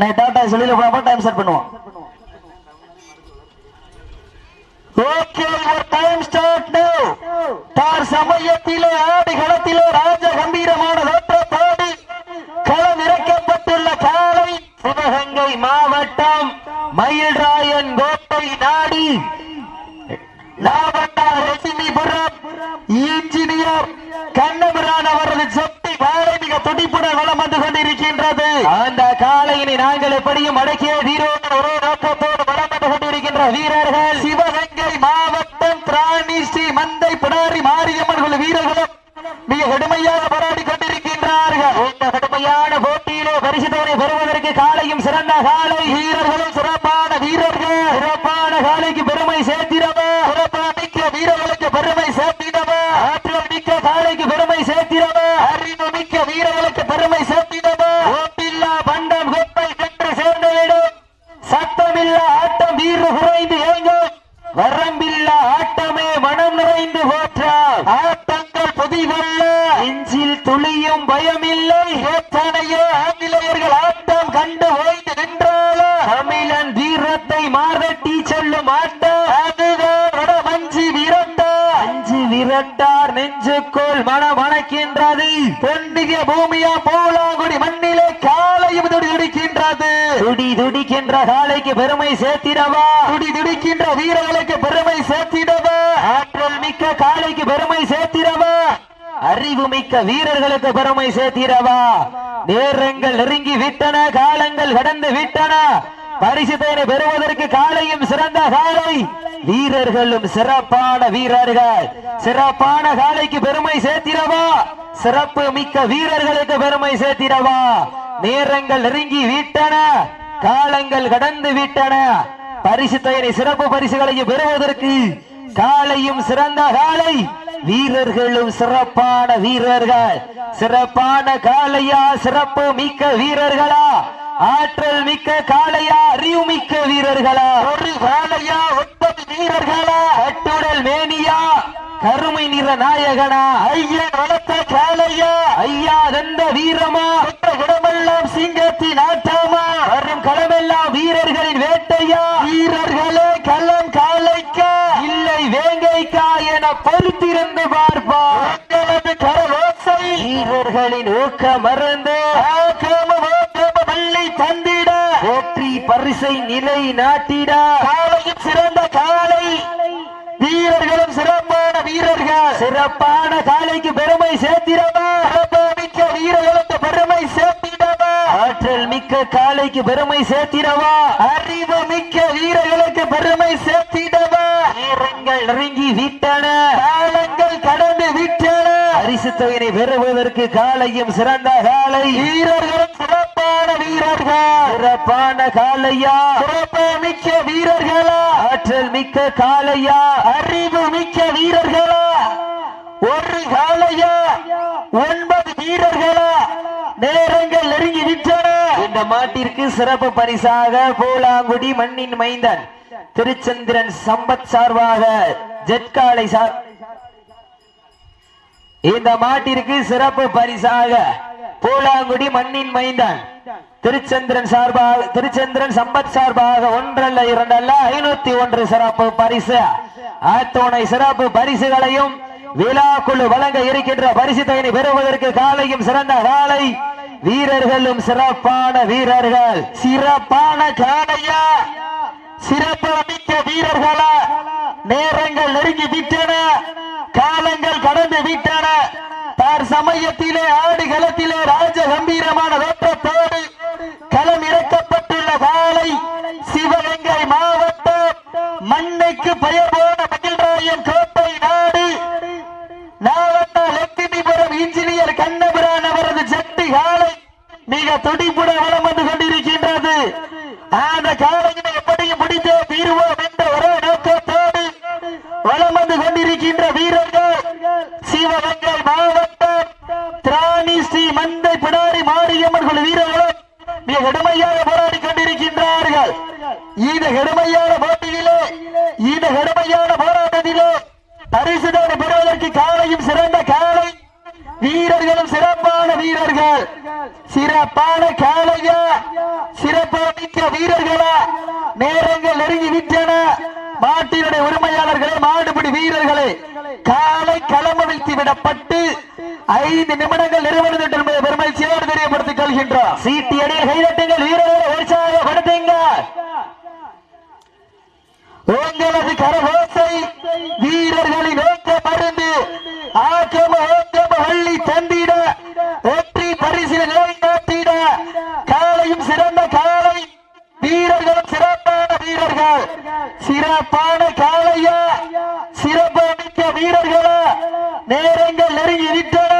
நான் டாடா சொல்லில போனா டைம் செட் பண்ணுவோம். ஓகே டைம் ஸ்டார்ட் நவ தார் சமயத்திலே ஆடி களத்திலே ராஜ கம்பீரமான தோற்றத்தோடு களம் இறக்கப்பட்டுள்ள காலை சிவகங்கை மாவட்டம் மயில்ராயன் கோட்டை நாடி லாவண்ணா லட்சுமிபுரம் இன்ஜினியர் கண்ணபுரான் அவரது சொத்தி காலை மிக துடிப்புடன் வளம் வந்து கொண்டிருக்கின்றது. அந்த காலையினை நாங்கள் எப்படியும் அடக்கிய வீரோடு ஒரே நோக்கத்தோடு வளம் வந்து கொண்டிருக்கின்ற வீரர்கள் சிவகங்கை மாவட்டம் திராணி ஸ்ரீ மந்தை பிடாரி மாரியம்மன் உள்ள வீரர்களும் மிக கடுமையாக போராடி கொண்டிருக்கின்றார்கள். இந்த கடுமையான போட்டியிலே பரிசு பரிசுத்தவனை பெறுவதற்கு காலையும் சிறந்த காலை வீரர்களும் சிறப்பான வீரர்கள் சிறப்பான காலைக்கு பெருமை சேர்த்திடவா சிறப்பான மிக்க வீரர்களுக்கு பெருமை சேர்த்திடவா ஆற்றல் மிக்க காலைக்கு பெருமை சேர்த்திடவா அறிவு மிக்க வீரர்களுக்கு பெருமை சேர்த்திடவா ஓட்டில்லா பண்டம் கொப்பை சென்று சேர்ந்துவிடும் சத்தமில்லா ஆட்டம் வீறு குறைந்து ஏங்கும் வரம்பில்லா ஆட்டமே மனம் நிறைந்து போற்றால் ஆட்டங்கள் புதிதல்ல நெஞ்சில் துளியும் பயமில்லை எத்தனையோ ஆங்கிலேயர்கள் ஆட்டம் கண்டு ஓய்ந்து நின்றாலும் தமிழன் வீரத்தை மாரட்டி செல்லும் ஆட்டம் அதுதான் வடமஞ்சி விரட்டா. அஞ்சு விரட்டார் நெஞ்சுக்குள் மனம் மணக்கின்றது பொன்னிய பூமியா போலாங்குடி மண்ணிலே காலையும் துடி துடிக்கின்றது. துடி துடிக்கின்ற காலைக்கு பெருமை சேர்த்திடவா? துடி துடிக்கின்ற வீரர்களுக்கு பெருமை சேர்த்திடவா? ஆற்றல் மிக்க காலைக்கு பெருமை சேர்த்திடவா? அறிவு மிக்க வீரர்களுக்கு பெருமை சேர்த்திடவா? நேரங்கள் நெருங்கி விட்டன காலங்கள் கடந்து விட்டன. பரிசுத்தனை பெறுவதற்கு காலையும் சிறந்த காலை. வீரர்களும் சிறப்பான வீரர்கள். சிறப்பான காலைக்கு பெருமை சேர்த்திடவா? சிறப்பு மிக்க வீரர்களுக்கு பெருமை சேர்த்திடவா? நேரங்கள் நெருங்கி விட்டன. காலங்கள் கடந்து விட்டன. பரிசு தயனை சிறப்பு பரிசுகளையும் பெறுவதற்கு காலையும் சிறந்த காலை. வீரர்களும் சிறப்பான வீரர்கள். சிறப்பான காலையா? சிறப்பு மிக்க வீரர்களா? ஆற்றல் மிக்க காளையா அறிவு மிக்க வீரர்களா? ஒரு காளையா ஒன்பது வீரர்களா? கட்டுடல் மேனியா? கருமை நிற நாயகனா? ஐயா வளர்த்த காளையா? ஐயா தந்த வீரமா? இடமெல்லாம் சிங்கத்தின் ஆட்டமா வரும் களமெல்லாம் வீரர்களின் வேட்டையா? வீரர்களே களம் காளைக்கா? இல்லை வேங்கைக்கா என பொறுத்திருந்து பார்ப்பா. உங்களது வீரர்களின் ஊக்க மருந்து பள்ளி பரிசை நிலை நாட்டிட. காலையும் சிறந்த காலை. வீரர்களும் சிறப்பான வீரர்கள். சிறப்பான காலைக்கு பெருமை சேர்த்திடவா. மிக்க வீரர்களுக்கு பெருமை சேர்த்திடவா. ஆற்றல் மிக்க காலைக்கு பெருமை சேர்த்திடவா. அறிவு மிக்க வீரர்களுக்கு பெருமை சேர்த்திடவா. வீரங்கள் நெருங்கி விட்டன. காலங்கள் கடந்து விட்டன. பரிசு தொகையினை பெறுவதற்கு காலையும் சிறந்த காலை. வீரர்களும் வீரர்கள்? சிறப்பான காலையா? சிறப்பு மிக்க வீரர்களா? ஆற்றல் மிக்க காலையா? அறிவு மிக்க வீரர்களா? ஒரு காலையா? ஒன்பது வீரர்களா? நேரங்கள் நெருங்கி விட்டன. இந்த மாட்டிற்கு சிறப்பு பரிசாக பூலாங்குடி மண்ணின் மைந்தன் திருச்சந்திரன் சம்பத் சார்பாக ஜெட்காலை சார் இந்த மாட்டிற்கு சிறப்பு பரிசாக பூலாங்குடி மண்ணின் மைந்தன் திருச்சந்திரன் சார்பாக திருச்சந்திரன் சம்பத் சார்பாக ஒன்றல்ல இரண்டல்ல ஐநூத்தி ஒன்று சிறப்பு பரிசு. அத்துணை சிறப்பு பரிசுகளையும் விழா குழு வழங்க இருக்கின்ற பரிசு தயனை பெறுவதற்கு காலையும் சிறந்த காலை வீரர்களும் சிறப்பான வீரர்கள். சிறப்பான காலையா? சிறப்பு மிக்க வீரர்களா? நேரங்கள் நெருங்கி விட்டன காலங்கள் கடந்து விட்டன. தார் சமயத்திலே ஆடு களத்திலே ராஜ கம்பீரமான தோற்றத்தோடு களம் இறக்கப்பட்டுள்ள காலை சிவகங்கை மாவட்டம் மண்ணைக்கு பெயர் போன மகிழ்ராயன் கோட்டை நாடு. நாவண்ணா லட்சுமிபுரம் இன்ஜினியர் கண்ணபுரான் அவரது காலை மிக துடிப்புட வளம் வந்து கொண்டிருக்கின்றது. அந்த காலையினை எப்படியும் முடித்தே தீர்வோம் என்ற ஒரே நோக்கத்தோடு வளம் வந்து கொண்டிருக்கின்ற வீரர்கள் சிவகங்கை மாவட்டம் திராணி ஸ்ரீ மந்தை பிடாரி மாரியம்மன் குழு வீரர்களும் மிக கடுமையாக போராடி கொண்டிருக்கின்றார்கள். இந்த கடுமையான போட்டியிலே இந்த கடுமையான போராட்டத்திலே பரிசுதோடு பெறுவதற்கு காலையும் சிறந்த காலை. வீரர்களும் சிறப்பான வீரர்கள். சிறப்பான காலையா? சிறப்பு மிக்க வீரர்களா? நேரங்கள் நெருங்கி விட்டன. மாட்டினுடைய உரிமையாளர்களே மாடுபிடி வீரர்களே காலை களமவிழ்த்தி விடப்பட்டு ஐந்து நிமிடங்கள் நிறைவடைந்தது என்பதை பெருமை சேர் தெரியப்படுத்திக் கொள்கின்றோம். சீட்டி அடியில் கைதட்டுங்கள். வீரர்களை உற்சாகப்படுத்துங்கள். உங்களது கரகோசை வீரர்களின் நோக்க மருந்து ஆக்கம ஓக்கம வள்ளி தந்திட வெற்றி பரிசில் நிலைநாட்டிட காலையும் சிறந்த காலை வீரர்களும் சிறப்பான வீரர்கள் சிறப்பான காலையா சிறப்பு மிக்க வீரர்களா நேரங்கள் நெருங்கி விட்டன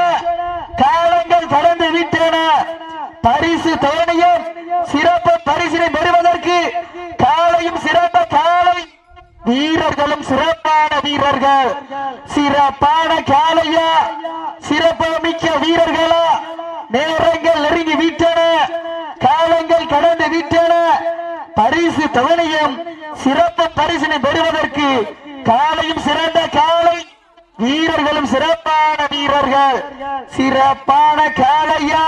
காலங்கள் கடந்து விட்டன பரிசு தோணியும் சிறப்பு பரிசினை பெறுவதற்கு காலையும் சிறந்த காலை வீரர்களும் சிறப்பான வீரர்கள் சிறப்பான காலையா சிறப்பு மிக்க வீரர்களா நேரங்கள் நெருங்கி விட்டன காலங்கள் கடந்து விட்டன பரிசு தவணையும் சிறப்பு பரிசினை பெறுவதற்கு காலையும் சிறந்த காலை வீரர்களும் சிறப்பான வீரர்கள். சிறப்பான காலையா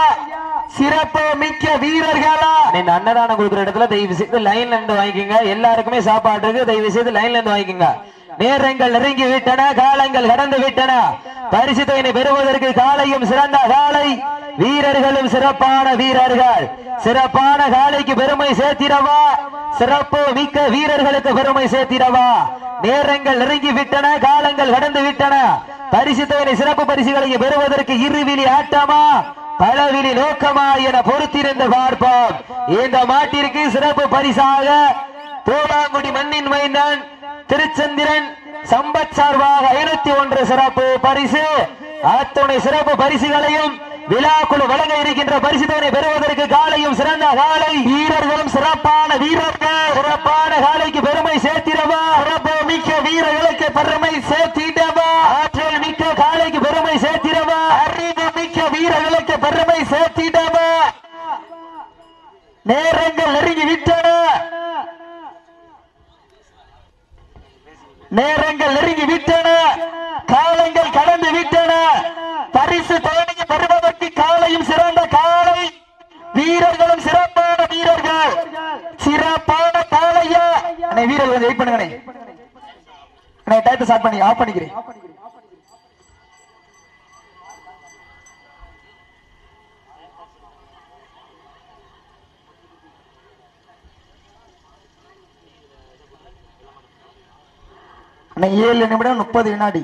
சிறப்பு மிக்க வீரர்களா. நீங்க அன்னதானம் கொடுக்குற இடத்துல தயவு செய்து லைன்ல இருந்து வாங்கிக்கோங்க. எல்லாருக்குமே சாப்பாடு இருக்கு. தயவு செய்து லைன்ல இருந்து வாங்கிக்கோங்க. நேரங்கள் நெருங்கி விட்டன காலங்கள் கடந்து விட்டன பரிசு பெறுவதற்கு காலையும் சிறந்த காலை. வீரர்களும் சிறப்பான வீரர்கள். சிறப்பான காலைக்கு பெருமை சேர்த்திடவா? சிறப்பு மிக்க வீரர்களுக்கு பெருமை சேர்த்திடவா? நேரங்கள் நெருங்கி விட்டன காலங்கள் கடந்து விட்டன பரிசு சிறப்பு பரிசுகளை பெறுவதற்கு இருவிழி ஆட்டமா? பலவிழி நோக்கமா என பொறுத்திருந்து பார்ப்போம். இந்த மாட்டிற்கு சிறப்பு பரிசாக பூலாங்குடி மண்ணின் மைந்தன் திருச்சந்திரன் சம்பத் சார்பாக ஐநூத்தி ஒன்று சிறப்பு பரிசு. அத்துணை சிறப்பு பரிசுகளையும் விழாக்குழு வழங்க இருக்கின்ற பரிசுதனை பெறுவதற்கு காலையும் சிறந்த காலை. வீரர்களும் சிறப்பான வீரர்கள். சிறப்பான காலைக்கு பெருமை சேர்த்திடவா? சிறப்பு மிக்க வீரர்களுக்கு பெருமை சேர்த்திடவா? ஆற்றல் மிக்க காலைக்கு பெருமை சேர்த்திடவா? அறிவு மிக்க வீரர்களுக்கு பெருமை சேர்த்திடவா? நேரங்கள் நெருங்கி விட்டன. நேரங்கள் நெருங்கி விட்டன. காலங்கள் கடந்து விட்டன. பரிசு தோணியை பெறுவதற்கு காலையும் சிறந்த காலை. வீரர்களும் சிறப்பான வீரர்கள். சிறப்பான காலையா? அண்ணே வீரர்கள் கொஞ்சம் வெயிட் பண்ணுங்க அண்ணே டயத்தை ஸ்டார்ட் பண்ணி ஆஃப் பண்ணிக்கிறேன். ஏழு நிமிடம் முப்பது வினாடி.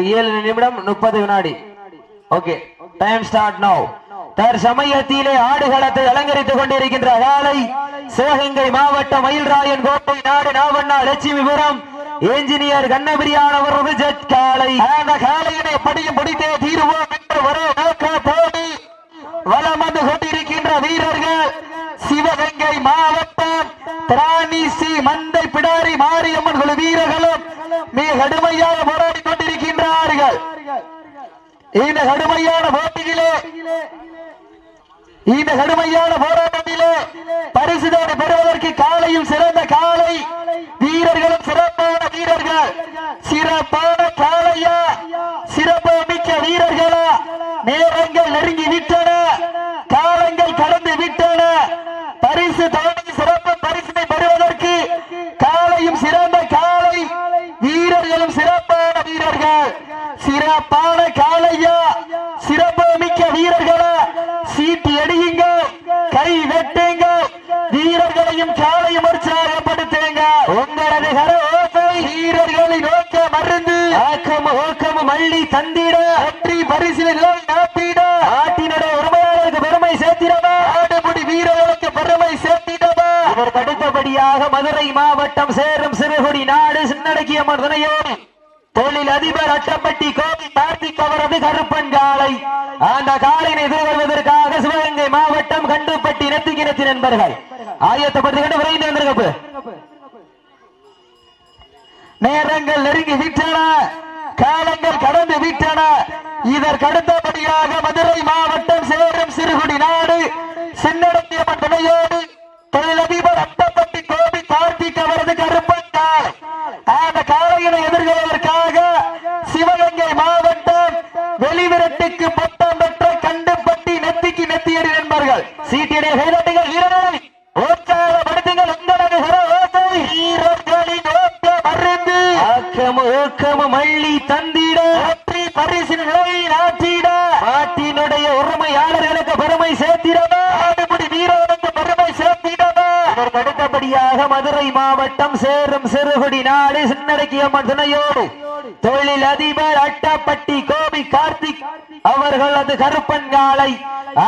ஏழு நிமிடம் முப்பது வினாடி. ஓகே டைம் ஸ்டார்ட் நோ தற்சமயத்திலே ஆடுகளத்தை அலங்கரித்துக் கொண்டிருக்கின்ற காலை சிவகங்கை மாவட்டம் மயில்ராயன் கோட்டை நாடு நாவண்ணா லட்சுமிபுரம். என்ஜினியர் கண்ணபிரியான் அவரது ஜெட் காலை. அந்த காலையினை படியும் பிடித்தே தீருவோம் என்று ஒரு நோக்கத்தோடு வலம் வந்து கொண்டிருக்கின்ற வீரர்கள். சிவகங்கை மாவட்டம் திராணி சி மந்தை பிடாரி மாரியம்மன் குழு வீரர்களும் மிக கடுமையாக போராடி கொண்டிருக்கின்றார்கள் இந்த கடுமையான போட்டியிலே இந்த கடுமையான போராட்டத்திலே பரிசுதோடு பெறுவதற்கு காலையும் சிறந்த காலை. வீரர்களும் சிறப்பான வீரர்கள். சிறப்பான காலையா சிறப்பு மிக்க வீரர்களா நேரங்கள் நெருங்கி விட்டன காலங்கள் கடந்து விட்டன பரிசு தாண்டி சிறப்பு பரிசினை பெறுவதற்கு காலையும் சிறந்த காலை வீரர்களும் சிறப்பான வீரர்கள் சிறப்பான காலையா சிறப்பு மிக்க வீரர்களா சீட்டி அடியுங்க தட்டுங்க கை வெட்டுங்க வீரர்களையும் காலையும் உற்சாகப்படுத்துங்க உங்களது கர ஓசை வீரர்களை நோக்க மருந்து ஆக்கம் ஊக்கம் மள்ளி தந்திட வெற்றி பரிசிலை நாட்டிட நாட்டினுடைய உரிமையாளருக்கு பெருமை சேர்த்திடவா ஆடுபடி வீரர்களுக்கு பெருமை சேர்த்திடவா இதற்கு அடுத்தபடியாக மதுரை மாவட்டம் சேரும் சிறுகுடி நாடு சின்னடக்கிய துணையோடு தொழில் அதிபர் அட்டப்பட்டி கோபி கார்த்திக் அவரது கருப்பன் காலை. அந்த காலையினை எதிர்கொள்வதற்காக சிவகங்கை மாவட்டம் கண்டுப்பட்டி நெத்திக்கிணத்தி நண்பர்கள். ஆயத்தப்பட்டு கண்டு விரைந்து வந்திருக்கப்பு. நேரங்கள் நெருங்கி விட்டன காலங்கள் கடந்து விட்டன இதற்கடுத்தபடியாக மதுரை மாவட்டம் சேரும் சிறுகுடி நாடு சின்னடத்தியம்மன் துணையோடு தொழிலதிபர் அட்டப்பட்டி கோபி கார்த்திக் அவரது கருப்பன் அந்த காலையினை எதிர்கொள்வதற்காக சிவகங்கை மாவட்டம் வெளிவிரட்டுக்கு பட்டம் பெற்ற கண்டுபட்டி நெத்திக்கு நெத்தியடி நண்பர்கள். சீட்டியடைய வட்டம் சேரும் சிறுகுடி நாடு சின்னடக்கியம்மன் துணையோடு. தொழில் அதிபர் அட்டப்பட்டி கோபி கார்த்திக் அவர்கள் அது கருப்பன் காலை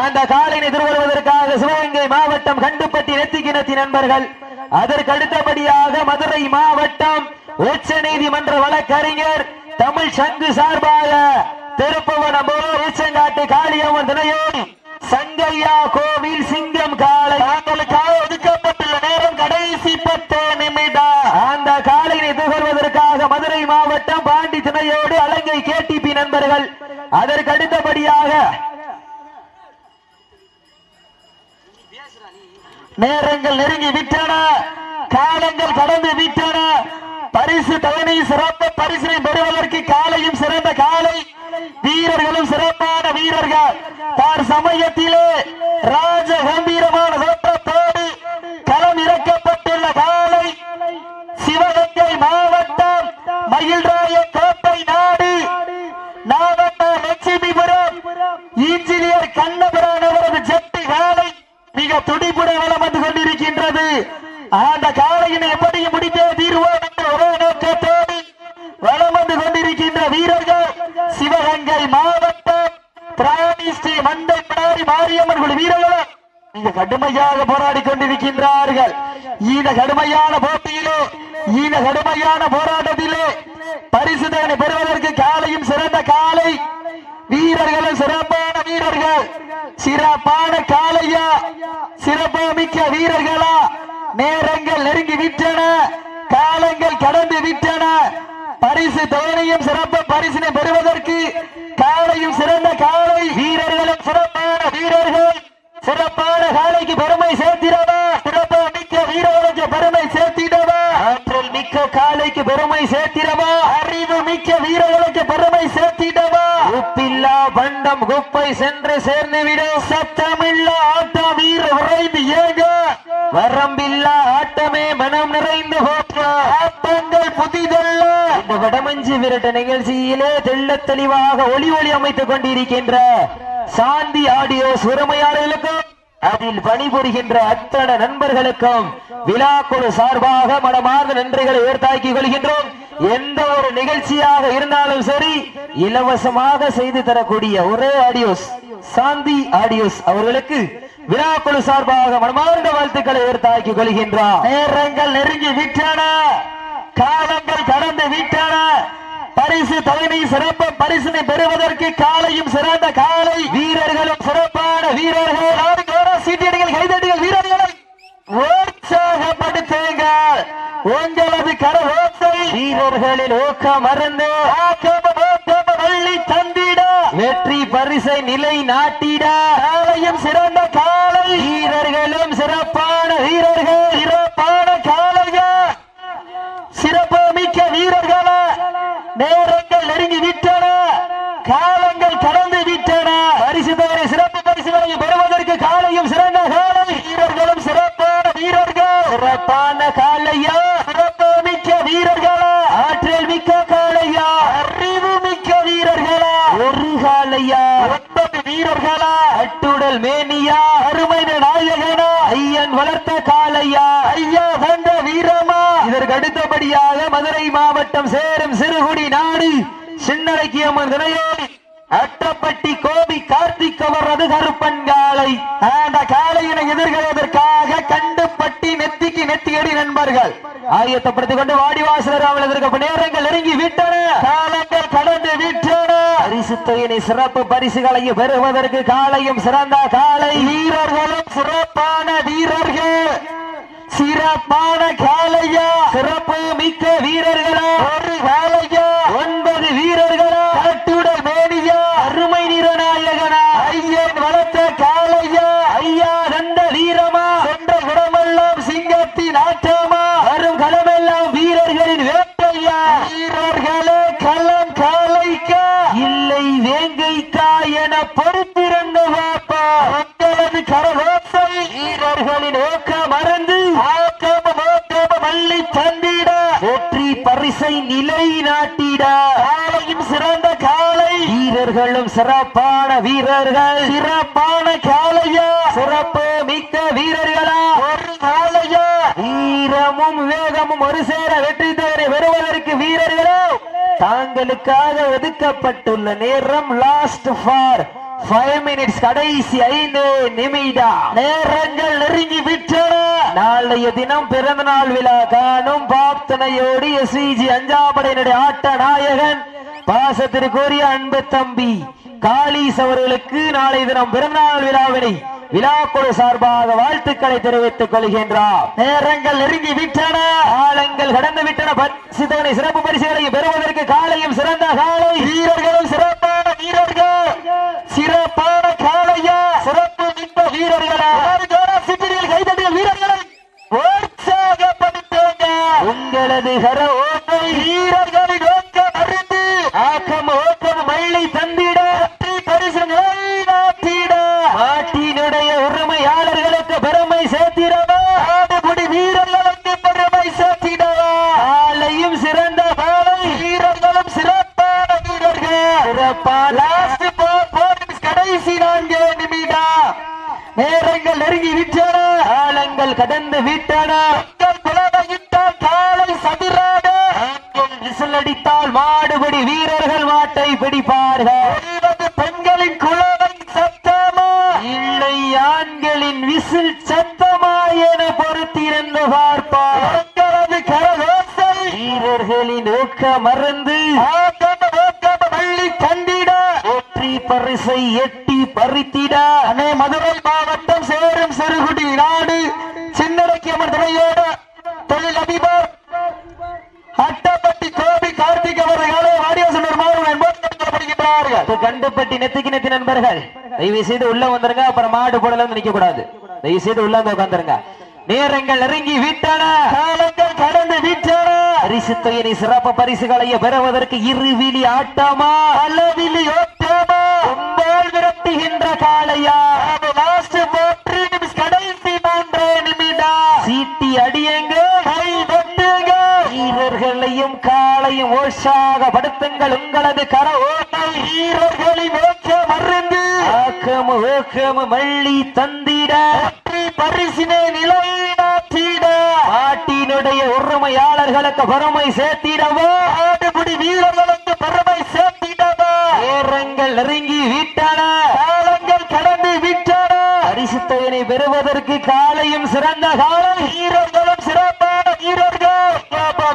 அந்த காலையை திருவருவதற்காக சிவகங்கை மாவட்டம் கண்டுப்பட்டி நெத்திக்கிணத்தி நண்பர்கள். அதற்கு அடுத்தபடியாக மதுரை மாவட்டம் உச்ச நீதிமன்ற வழக்கறிஞர் தமிழ் சங்கு சார்பாக திருப்பவனம் உச்சங்காட்டு காளியம்மன் துணையோடு சங்கையா கோவில் சிங்கம் காலை தாங்களுக்காக ஒதுக்கப்பட்டுள்ள நேரம் கடைசி பத்து நிமிடம் அந்த காலையை எதிர்கொள்வதற்காக மதுரை மாவட்டம் பாண்டி துணையோடு அலங்கை கேடிபி நண்பர்கள் அதற்கு அடுத்தபடியாக நேரங்கள் நெருங்கி விட்டன. காலங்கள் கடந்து விட்டன. பரிசு தவணை சிறந்த பரிசினை பெறுவதற்கு காலையும் சிறந்த காலை. வீரர்களும் சிறப்பான வீரர்கள். தார் சமயத்திலே ராஜ கம்பீரமான தோற்றத்தோடு களம் இறக்கப்பட்டுள்ள காலை. சிவகங்கை மாவட்டம் மயில்ராய கோட்டை நாடு. நாவட்டம் லட்சுமிபுரம். இன்ஜினியர் கண்ணபுரான் அவரது ஜெட்டி காலை. மிக துடிப்புடன் அந்த காலையினை எப்படியும் முடித்தே தீர்வோம் என்ற ஒரே நோக்கத்தோடு வளம் வந்து கொண்டிருக்கின்ற வீரர்கள் சிவகங்கை மாவட்டம் திராணி ஸ்ரீ மண்டை பிடாரி மாரியம்மன் குழு வீரர்களும் மிக கடுமையாக போராடி கொண்டிருக்கின்றார்கள். இந்த கடுமையான போட்டியிலே இந்த கடுமையான போராட்டத்திலே பரிசு தவணை பெறுவதற்கு காலையும் சிறந்த காலை வீரர்களும் சிறப்பான வீரர்கள். சிறப்பான காலையா சிறப்புமிக்க வீரர்களா? நேரங்கள் நெருங்கி விட்டன. காலங்கள் கடந்து விட்டன. பரிசு தோனையும் சிறப்பு பரிசினை பெறுவதற்கு காலையும் சிறந்த காலை வீரர்களும் சிறப்பான வீரர்கள். சிறப்பான காலைக்கு பெருமை சேர்த்திடவா? சிறப்பு மிக்க வீரர்களுக்கு பெருமை சேர்த்திடவா? ஆற்றல் மிக்க காலைக்கு பெருமை சேர்த்திடவா? அறிவு மிக்க வீரர்களுக்கு பெருமை சேர்த்திடவா? உப்பில்லா பண்டம் குப்பை சென்று சேர்ந்துவிடும். சத்தமில்லா ஆற்றல் வீர உறைந்து ஏக வரம்பில்லா ஆட்டமே மனம் நிறைந்து ஆட்டங்கள் புதிதல்ல. இந்த வடமஞ்சு விரட்ட நிகழ்ச்சியிலே தெள்ள தெளிவாக ஒளி ஒளி அமைத்துக் கொண்டிருக்கின்ற சாந்தி ஆடியோ சுரமையாளர்களுக்கும் அதில் பணிபுரிகின்ற அத்தனை நண்பர்களுக்கும் விழாக்குழு சார்பாக மனமார்ந்த நன்றிகளை உயர்த்தாக்கிக் கொள்கின்றோம். எந்த ஒரு நிகழ்ச்சியாக இருந்தாலும் சரி இலவசமாக செய்து தரக்கூடிய ஒரே ஆடியோஸ் சாந்தி ஆடியோஸ் அவர்களுக்கு விழாக்குழு சார்பாக மனமார்ந்த வாழ்த்துக்களை ஏற்றாக்கிக் கொள்கின்றார். நேரங்கள் நெருங்கி விட்டன. காலங்கள் கடந்து விட்டன. பரிசு தவணை சிறப்பு பரிசினை பெறுவதற்கு காலையும் சிறந்த காலை. வீரர்களும் சிறப்பான வீரர்கள். சீட்டியடிகள் கைதடிகள் வீரர்களை. உற்சாகப்படுத்துங்கள். உங்களது கர ஓசை வீரர்களில் ஊக்கம் ஓக்கம வள்ளி தந்திட. வெற்றி பரிசை நிலை நாட்டிட காலையும் சிறந்த காலை வீரர்களும் சிறப்பான வீரர்கள் சிறப்பான காலைகள் சிறப்பு மிக்க வீரர்களா நேரங்கள் நெருங்கி விட்டன காலங்கள் கடந்து விட்டன பரிசு தவறை சிறப்பு பரிசுகளை பெறுவதற்கு காலையும் சிறந்த காலை வீரர்களும் சிறப்பான வீரர்கள் சிறப்பான காலையா சிறப்பு மிக்க வீரர்களா ஆற்றல் மிக்க காலையா அறிவு மிக்க வீரர்களா ஒரு காலையா ஒன்பது வீரர்களா அட்டுடல் மேனியா அருமை ஐயன் வளர்த்த காலையா ஐயா வந்த வீரமா? இதற்கு அடுத்தபடியாக மதுரை மாவட்டம் சேரும் சிறுகுடி நாடு சின்னரைக்கியம்மன் தினையோடு அட்டப்பட்டி கோபி கார்த்திக் அவரது கருப்பன் காளை. அந்த காலையினை எதிர்கொள்வதற்காக கண்டுபட்டி நெத்திக்கு நெத்தியடி நண்பர்கள். ஆயத்தப்படுத்திக் கொண்டு வாடிவாசலர் அவளதற்கு நேரங்கள் நெருங்கி விட்டன. காலங்கள் கடந்து விட்டு பரிசு தொகையினை சிறப்பு பரிசுகளையும் பெறுவதற்கு காலையும் சிறந்த காலை. வீரர்களும் சிறப்பான வீரர்கள். சிறப்பான காலையா? சிறப்பு மிக்க வீரர்களா? ஒரு காலையா ஒன்பது வீரர்களா? கட்டுடல் மேடியா அருமை நிறநாயகனா? ஐயன் வள காளையா ஐயா தந்த வீரமா சென்ற குடமெல்லாம் சிங்கத்தின் ஆட்டமா வரும் களமெல்லாம் வீரர்களின் வேட்டையா வீரர்களே களம் காளைக்கா இல்லை வேங்கைக்கா என பொறுத்திருந்து பாப்பா உங்களது கரகோசை வீரர்களின் ஓக்க மறந்து ஆக்கம மோக்கம மல்லி தந்திட வெற்றி பரிசை நிலை நாட்டிட காளையும் சிறந்த காளை வீரர்களும் சிறப்பான வீரர்கள். சிறப்பான காலையா சிறப்பு மிக்க வீரர்களா. ஒரு காலையா வீரமும் வேகமும் ஒரு சேர வெற்றி தேரை வருவதற்கு வீரர்களோ தாங்களுக்காக ஒதுக்கப்பட்டுள்ள நேரம் லாஸ்ட் ஃபார் ஃபைவ் மினிட்ஸ் கடைசி ஐந்து நிமிடம். நேரங்கள் நெருங்கி விட்டன. நாளைய தினம் பிறந்த நாள் விழா காணும் பாப்தனையோடு எஸ்விஜி அஞ்சாபடையினுடைய ஆட்ட நாயகன் பாசத்திற்குரிய அன்பு தம்பி. காளீஸ் அவர்களுக்கு நாளை தினம் பிறந்தநாள் விழாவினை விழாக்குழு சார்பாக வாழ்த்துக்களை தெரிவித்துக் கொள்கின்றார். நேரங்கள் நெருங்கி விட்டன. காலங்கள் கடந்து விட்டன. பரிசுத்தவனை சிறப்பு பரிசுகளை பெறுவதற்கு காலையும் சிறந்த காலை. வீரர்களும் சிறப்பான வீரர்கள். சிறப்பான காளையா சிறப்பு மிக்க வீரர்களா. சிட்டியில் கைதட்டிய வீரர்களை உங்களது கர ஓட்டை வீரர்களின் நோக்கம் அறிந்து ஆக்கம் ஓட்டம் மள்ளி தந்திட வெற்றி பரிசுகளை நாட்டிட நாட்டினுடைய உரிமையாளர்களுக்கு பெருமை சேர்த்திடவா ஆடுபுடி வீரர்களுக்கு பெருமை சேர்த்திடவா காலையும் சிறந்த காலை வீரர்களும் சிறப்பான வீரர்கள் சிறப்பான லாஸ்ட் கடைசி நான்கு நிமிடம் நேரங்கள் நெருங்கி விட்டன காலங்கள் கடந்து விட்டன மக்கள் புலமையிட்டால் காலை சதுராட ஆண்கள் விசில் அடித்தால் மாடுபடி வீரர்கள் மாட்டை பிடிப்பார்கள் ஒன்பது பெண்களின் குழவை சத்தமா இல்லை ஆண்களின் விசில் சத்தமா என பொறுத்திருந்து பார்ப்பார் உங்களது கரகோசை போக்க மறந்து ஆகம கண்டிட வெற்றி பரிசை எட்டி பறித்திட. அண்ணே மதுரை மாவட்டம் சேரும் சிறுகுடி நாடு சின்னடக்கி அமர்தலையோடு தொழில் அதிபர் அட்டப்பட்டி கோபி கார்த்திக் அவர்களே வாடியாசனர் மாறுவன். போட்டப்படுகிறார்கள் இது கண்டுபட்டி நெத்திக்கு நெத்தி நண்பர்கள் தயவு செய்து உள்ள வந்துருங்க. அப்புறம் மாடு போடல வந்து நிக்க கூடாது தயவு செய்து உள்ள வந்து உட்காந்துருங்க நேரங்கள் நெருங்கி வீட்டான. காலங்கள் கடந்து வீட்டான. பரிசு தொகையை சிறப்பு பரிசுகளை பெறுவதற்கு இருவிழி ஆட்டமா? அளவிலி ஓட்டமா? உங்கள் விரட்டுகின்ற காளையா? லாஸ்ட் மூன்று நிமிஷம் கடைசி மூன்று நிமிடம் சீட்டி அடியுங்க கை வெட்டுங்க வீரர்களையும் காளையும் ஓஷாக படுத்துங்கள். உங்களது கர ஓட்டை வீரர்களின் ஓச்ச மருந்து ஆக்கமு ஊக்கமு மல்லி தந்திட. உரிமையாளர்களுக்கு பெருமை சேர்த்திடவா? ஆடுபுடி வீரர்களுக்கு பெருமை சேர்த்திடவா? நேரங்கள் நெருங்கி விட்டன. காலங்கள் கடந்து விட்டன. பரிசு தொகையினை பெறுவதற்கு காலையும் சிறந்த காலம் வீரர்களும் சிறப்பான வீரர்கள்.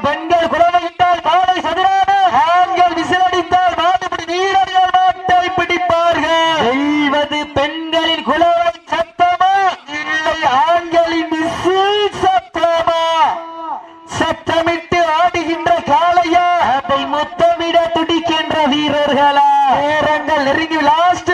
பெண்கள் குழந்தையிட்டால் காலை சதுரான ஆண்கள் விசிலடித்தால் மாடுபடி வீரர்கள் நாட்டை பிடிப்பார்கள் வெல்வது பெண்களின் குலவை சத்தமா இல்லை ஆண்களின் விசில் சத்தமா சத்தமிட்டு ஆடுகின்ற காளையா அதை முத்தமிட துடிக்கின்ற வீரர்களா நேரங்கள் நெருங்கி லாஸ்ட்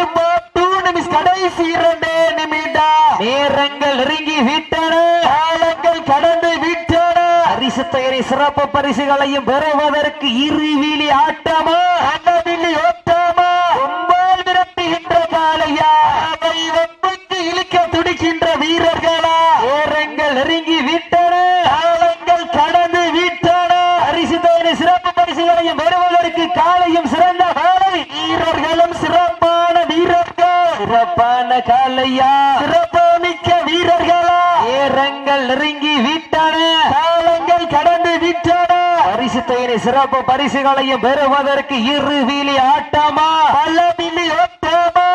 டூ நிமிஷம் கடைசி இரண்டு நிமிடம் நேரங்கள் நெருங்கி விட்டன காலங்கள் கடந்து விட்டன பரிசு தொகையை சிறப்பு பரிசுகளையும் பெறுவதற்கு இருவிழி ஆட்டமா? அண்ணவில்லி ஓட்டாமா? கும்பால் விரட்டுகின்ற காளையா? அவை வெப்பக்கு இழுக்க துடிக்கின்ற வீரர்களா? நேரங்கள் நெருங்கி விட்டன? காலங்கள் கடந்து விட்டன? பரிசு தொகையை சிறப்பு பரிசுகளையும் பெறுவதற்கு காலையும் சிறந்த காலை வீரர்களும் சிறப்பான வீரர்கள். சிறப்பான காலையா சிறப்பு மிக்க வீரர்களா? சிறப்பு பரிசுகளையும் பெறுவதற்கு இரு வீலி ஆட்டமா? பல மில்லி ஓட்டமா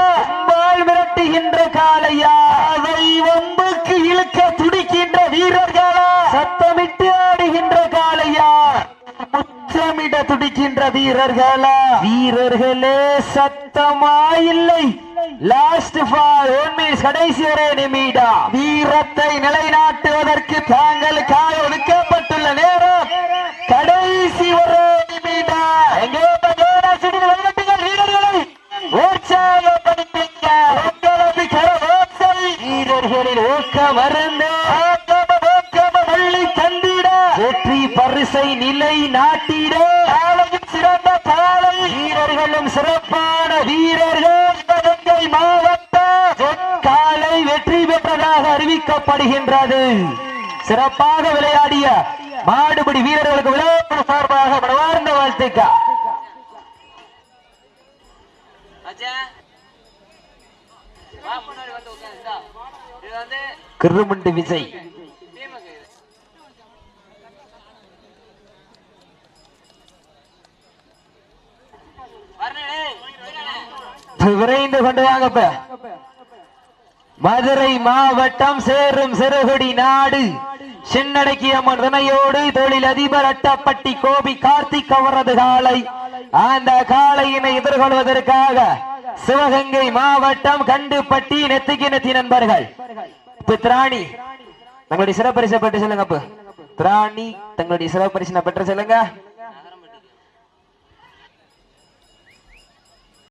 பால் மிரட்டுகின்ற காலையா அதை வம்புக்கு இழுக்க துடிக்கின்ற வீரர்களா? சத்தமிட்டு ஆடுகின்ற காலையா முச்சமிட துடிக்கின்ற வீரர்களா? வீரர்களே சத்தமா இல்லை. லாஸ்ட் ஃபார் ஒன் கடைசி ஒரே நிமிடம். வீரத்தை நிலைநாட்டுவதற்கு தாங்களுக்காக ஒதுக்க நேரம் கடைசி ஒரு நிமிடம் எங்கே பகவாசின் வெள்ளட்டுகள் வீரர்களை உற்சாகப்படுத்துங்க உங்களது கரவோசை வீரர்களின் ஊக்கம் தந்திட வெற்றி பரிசை நிலை நாட்டிட காலையும் சிறந்த காலை வீரர்களும் சிறப்பான வீரர்கள். சிவகங்கை காலை வெற்றி பெற்றதாக அறிவிக்கப்படுகின்றது. சிறப்பாக விளை மாடுபிடி வீரர்களுக்கு விளையாட்டு சார்பாக மனவார்ந்த வாழ்த்துக்கா கிருமுண்டு விசை. விரைந்து கொண்டு வாங்கப்ப மதுரை மாவட்டம் சேரும் சிறுகுடி நாடு. சின்னடக்கிய துணையோடு தொழில் அதிபர் அட்டப்பட்டி கோபி கார்த்திக் அவரது காலை. அந்த காளையினை எதிர்கொள்வதற்காக சிவகங்கை மாவட்டம் கண்டுபட்டி நெத்திக்கு நெத்தி நண்பர்கள். திராணி தங்களுடைய சிறப்பரிசை பெற்று சொல்லுங்க திராணி தங்களுடைய சிறப்பரிசனை பெற்று சொல்லுங்க.